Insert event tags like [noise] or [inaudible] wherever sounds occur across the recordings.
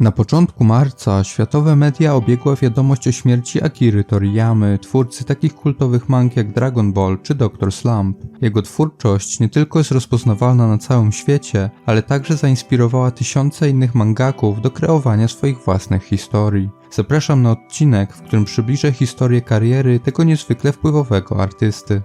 Na początku marca światowe media obiegła wiadomość o śmierci Akiry Toriyamy, twórcy takich kultowych mang jak Dragon Ball czy Dr. Slump. Jego twórczość nie tylko jest rozpoznawalna na całym świecie, ale także zainspirowała tysiące innych mangaków do kreowania swoich własnych historii. Zapraszam na odcinek, w którym przybliżę historię kariery tego niezwykle wpływowego artysty.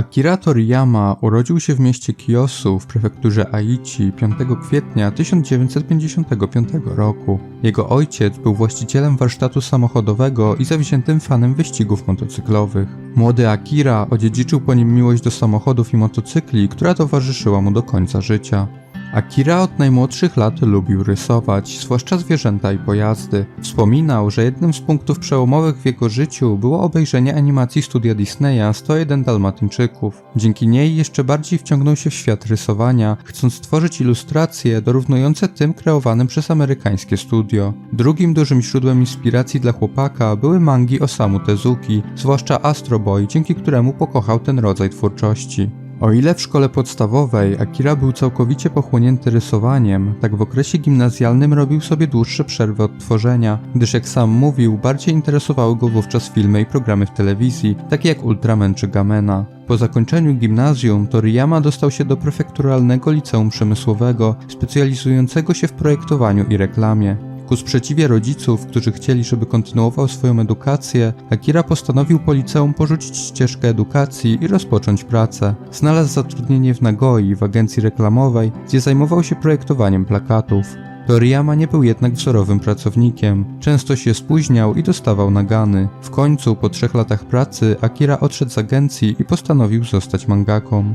Akira Toriyama urodził się w mieście Kiyosu w prefekturze Aichi 5 kwietnia 1955 roku. Jego ojciec był właścicielem warsztatu samochodowego i zawziętym fanem wyścigów motocyklowych. Młody Akira odziedziczył po nim miłość do samochodów i motocykli, która towarzyszyła mu do końca życia. Akira od najmłodszych lat lubił rysować, zwłaszcza zwierzęta i pojazdy. Wspominał, że jednym z punktów przełomowych w jego życiu było obejrzenie animacji studia Disneya 101 Dalmatyńczyków. Dzięki niej jeszcze bardziej wciągnął się w świat rysowania, chcąc stworzyć ilustracje dorównujące tym kreowanym przez amerykańskie studio. Drugim dużym źródłem inspiracji dla chłopaka były mangi Osamu Tezuki, zwłaszcza Astro Boy, dzięki któremu pokochał ten rodzaj twórczości. O ile w szkole podstawowej Akira był całkowicie pochłonięty rysowaniem, tak w okresie gimnazjalnym robił sobie dłuższe przerwy od tworzenia, gdyż jak sam mówił, bardziej interesowały go wówczas filmy i programy w telewizji, takie jak Ultraman czy Gamena. Po zakończeniu gimnazjum Toriyama dostał się do prefekturalnego liceum przemysłowego, specjalizującego się w projektowaniu i reklamie. Ku sprzeciwie rodziców, którzy chcieli, żeby kontynuował swoją edukację, Akira postanowił po liceum porzucić ścieżkę edukacji i rozpocząć pracę. Znalazł zatrudnienie w Nagoi w agencji reklamowej, gdzie zajmował się projektowaniem plakatów. Toriyama nie był jednak wzorowym pracownikiem. Często się spóźniał i dostawał nagany. W końcu, po trzech latach pracy, Akira odszedł z agencji i postanowił zostać mangaką.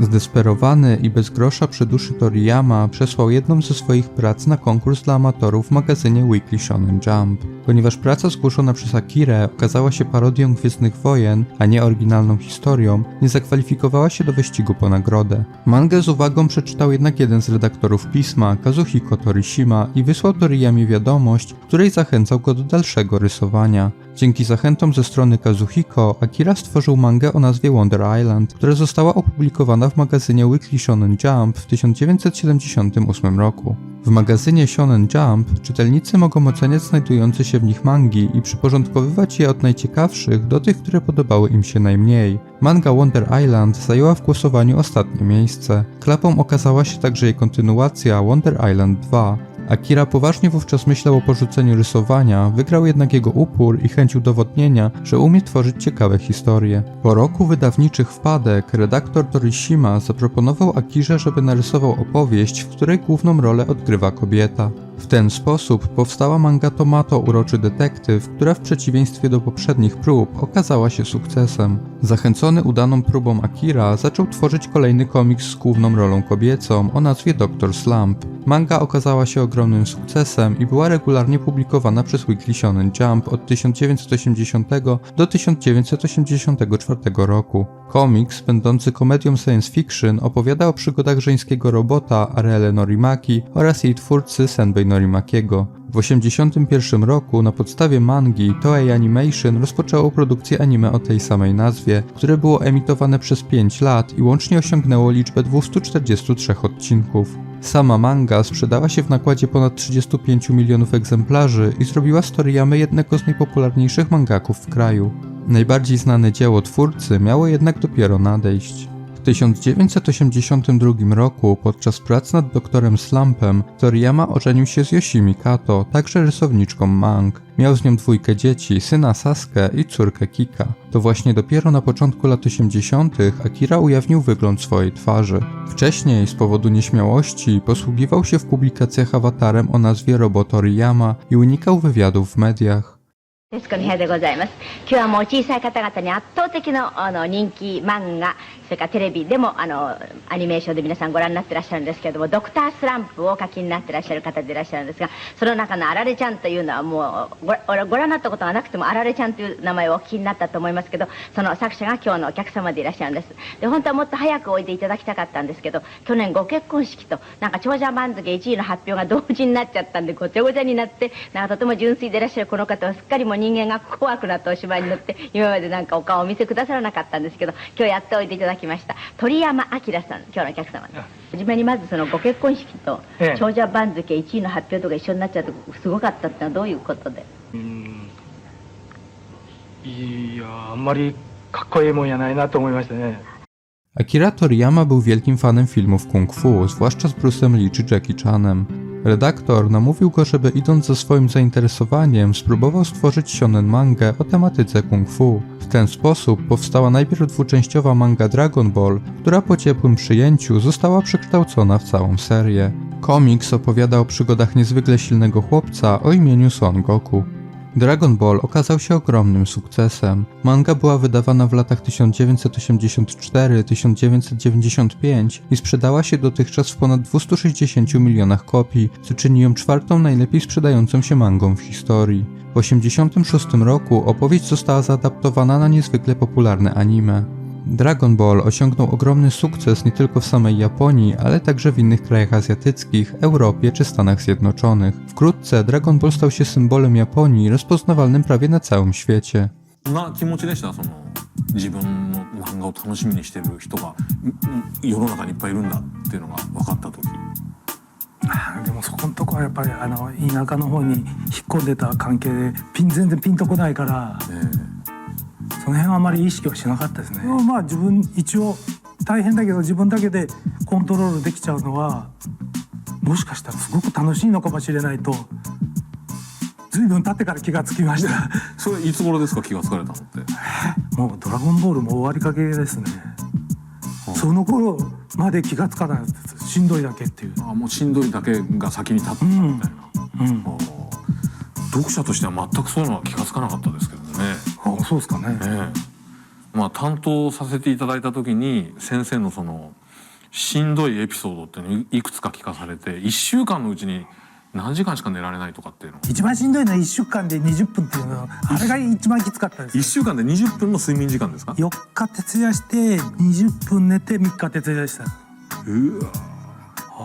Zdesperowany i bez grosza przy duszy Toriyama przesłał jedną ze swoich prac na konkurs dla amatorów w magazynie Weekly Shonen Jump. Ponieważ praca zgłoszona przez Akirę okazała się parodią Gwiezdnych Wojen, a nie oryginalną historią, nie zakwalifikowała się do wyścigu po nagrodę. Mangę z uwagą przeczytał jednak jeden z redaktorów pisma, Kazuhiko Torishima i wysłał Toriyamie wiadomość, w której zachęcał go do dalszego rysowania. Dzięki zachętom ze strony Kazuhiko, Akira stworzył mangę o nazwie Wonder Island, która została opublikowana w magazynie Weekly Shonen Jump w 1978 roku. W magazynie Shonen Jump czytelnicy mogą oceniać znajdujące się w nich mangi i przyporządkowywać je od najciekawszych do tych, które podobały im się najmniej. Manga Wonder Island zajęła w głosowaniu ostatnie miejsce. Klapą okazała się także jej kontynuacja Wonder Island 2. Akira poważnie wówczas myślał o porzuceniu rysowania, wygrał jednak jego upór i chęć udowodnienia, że umie tworzyć ciekawe historie. Po roku wydawniczych wpadek, redaktor Torishima zaproponował Akirze, żeby narysował opowieść, w której główną rolę odgrywa kobieta. W ten sposób powstała manga Tomato Uroczy Detektyw, która w przeciwieństwie do poprzednich prób okazała się sukcesem. Zachęcony udaną próbą Akira zaczął tworzyć kolejny komiks z główną rolą kobiecą o nazwie Dr. Slump. Manga okazała się ogromnym sukcesem i była regularnie publikowana przez Weekly Shonen Jump od 1980 do 1984 roku. Komiks, będący komedią science fiction, opowiada o przygodach żeńskiego robota Arele Norimaki oraz jej twórcy Senbei Norimakiego. W 1981 roku na podstawie mangi Toei Animation rozpoczęło produkcję anime o tej samej nazwie, które było emitowane przez 5 lat i łącznie osiągnęło liczbę 243 odcinków. Sama manga sprzedała się w nakładzie ponad 35 milionów egzemplarzy i zrobiła z Toriyamy jednego z najpopularniejszych mangaków w kraju. Najbardziej znane dzieło twórcy miało jednak dopiero nadejść. W 1982 roku podczas prac nad doktorem Slumpem Toriyama ożenił się z Yoshimi Kato, także rysowniczką mang. Miał z nią dwójkę dzieci, syna Sasuke i córkę Kika. To właśnie dopiero na początku lat 80. Akira ujawnił wygląd swojej twarzy. Wcześniej, z powodu nieśmiałości, posługiwał się w publikacjach awatarem o nazwie Robo Toriyama i unikał wywiadów w mediach. 徹子の部屋でございます。今日はもう小さい方々に圧倒的なあの人気漫画それからテレビでもあのアニメーションで皆さんご覧になってらっしゃるんですけれどもドクタースランプをお書きになってらっしゃる方でいらっしゃるんですがその中のあられちゃんというのはもうごご覧になったことがなくてもあられちゃんという名前をお聞きになったと思いますけどその作者が今日のお客様でいらっしゃるんです。で本当はもっと早くおいでいただきたかったんですけど去年ご結婚式となんか長者番付1位の発表が同時になっちゃったんでごちゃごちゃになってなんかとても純粋でいらっしゃるこの方はすっかりもう人間が怖くなったお芝居に乗って今までなんかお顔をお見せくださらなかったんですけど今日やっておいていただきました鳥山明さん今日のお客様。です初めにまずそのご結婚式とええ。長者番付1位の発表とか一緒になっちゃうとすごかったってのはどういうことで？うん。いやあんまりかっこいいもんやないなと思いましたね。Akira Toriyama był wielkim fanem filmów kung fu, zwłaszcza z Bruce'em Lee czy Jackie Chanem. Redaktor namówił go, żeby idąc za swoim zainteresowaniem, spróbował stworzyć shonen mangę o tematyce kung fu. W ten sposób powstała najpierw dwuczęściowa manga Dragon Ball, która po ciepłym przyjęciu została przekształcona w całą serię. Komiks opowiada o przygodach niezwykle silnego chłopca o imieniu Son Goku. Dragon Ball okazał się ogromnym sukcesem. Manga była wydawana w latach 1984-1995 i sprzedała się dotychczas w ponad 260 milionach kopii, co czyni ją czwartą najlepiej sprzedającą się mangą w historii. W 1986 roku opowieść została zaadaptowana na niezwykle popularne anime. Dragon Ball osiągnął ogromny sukces nie tylko w samej Japonii, ale także w innych krajach azjatyckich, Europie czy Stanach Zjednoczonych. Wkrótce Dragon Ball stał się symbolem Japonii, rozpoznawalnym prawie na całym świecie. どんな気持ちでしたその自分の漫画を楽しみにしてる人がんん世の中にいっぱいいるんだっていうのが分かった時あーでもそこのとこはやっぱりあの田舎の方に引っ込んでた関係でピン全然ピンとこないからえ その辺はあまり意識はしなかったですね。まあ自分一応大変だけど自分だけでコントロールできちゃうのはもしかしたらすごく楽しいのかもしれないと随分経ってから気がつきました。え [laughs] それいつ頃ですか気がつかれたのって？[laughs] もう「ドラゴンボール」も終わりかけですね。その頃まで気がつかないですしんどいだけっていう。あもうしんどいだけが先に立ってたみたいな、うん、あー読者としては全くそういうのは気がつかなかったですね。あそうですかね。ええまあ担当させていただいた時に先生のそのしんどいエピソードっていうのをいくつか聞かされて1週間のうちに何時間しか寝られないとかっていうの一番しんどいのは1週間で20分っていうのはあれが一番きつかったです1週間で20分の睡眠時間ですか？4日徹夜して20分寝て3日徹夜した。うわ。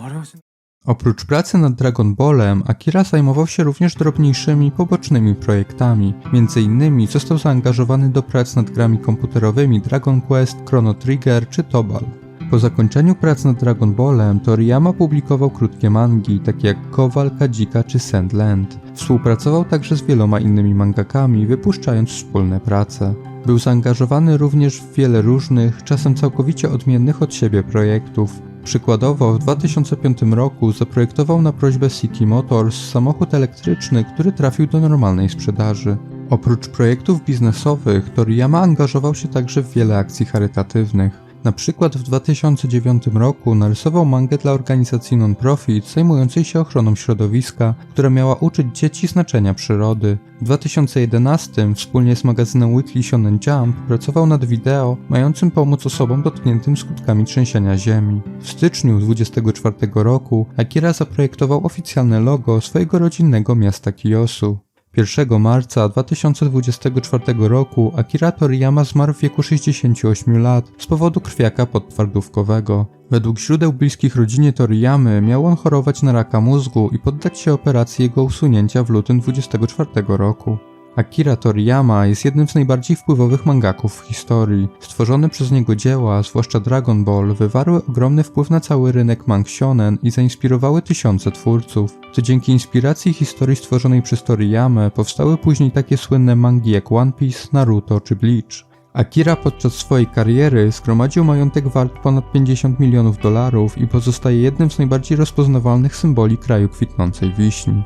あれはしん Oprócz pracy nad Dragon Ballem, Akira zajmował się również drobniejszymi, pobocznymi projektami. Między innymi został zaangażowany do prac nad grami komputerowymi Dragon Quest, Chrono Trigger czy Tobal. Po zakończeniu prac nad Dragon Ballem, Toriyama publikował krótkie mangi, takie jak Kowal, Kadzika czy Sandland. Współpracował także z wieloma innymi mangakami, wypuszczając wspólne prace. Był zaangażowany również w wiele różnych, czasem całkowicie odmiennych od siebie projektów. Przykładowo w 2005 roku zaprojektował na prośbę Siki Motors samochód elektryczny, który trafił do normalnej sprzedaży. Oprócz projektów biznesowych, Toriyama angażował się także w wiele akcji charytatywnych. Na przykład w 2009 roku narysował mangę dla organizacji non-profit zajmującej się ochroną środowiska, która miała uczyć dzieci znaczenia przyrody. W 2011 wspólnie z magazynem Weekly Shonen Jump pracował nad wideo mającym pomóc osobom dotkniętym skutkami trzęsienia ziemi. W styczniu 24 roku Akira zaprojektował oficjalne logo swojego rodzinnego miasta Kiyosu. 1 marca 2024 roku Akira Toriyama zmarł w wieku 68 lat z powodu krwiaka podtwardówkowego. Według źródeł bliskich rodzinie Toriyamy miał on chorować na raka mózgu i poddać się operacji jego usunięcia w lutym 24 roku. Akira Toriyama jest jednym z najbardziej wpływowych mangaków w historii. Stworzone przez niego dzieła, zwłaszcza Dragon Ball, wywarły ogromny wpływ na cały rynek mang shonen i zainspirowały tysiące twórców. To dzięki inspiracji historii stworzonej przez Toriyamę powstały później takie słynne mangi jak One Piece, Naruto czy Bleach. Akira podczas swojej kariery zgromadził majątek wart ponad 50 milionów dolarów i pozostaje jednym z najbardziej rozpoznawalnych symboli kraju kwitnącej wiśni.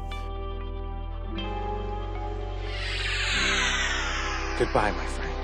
Goodbye, my friend.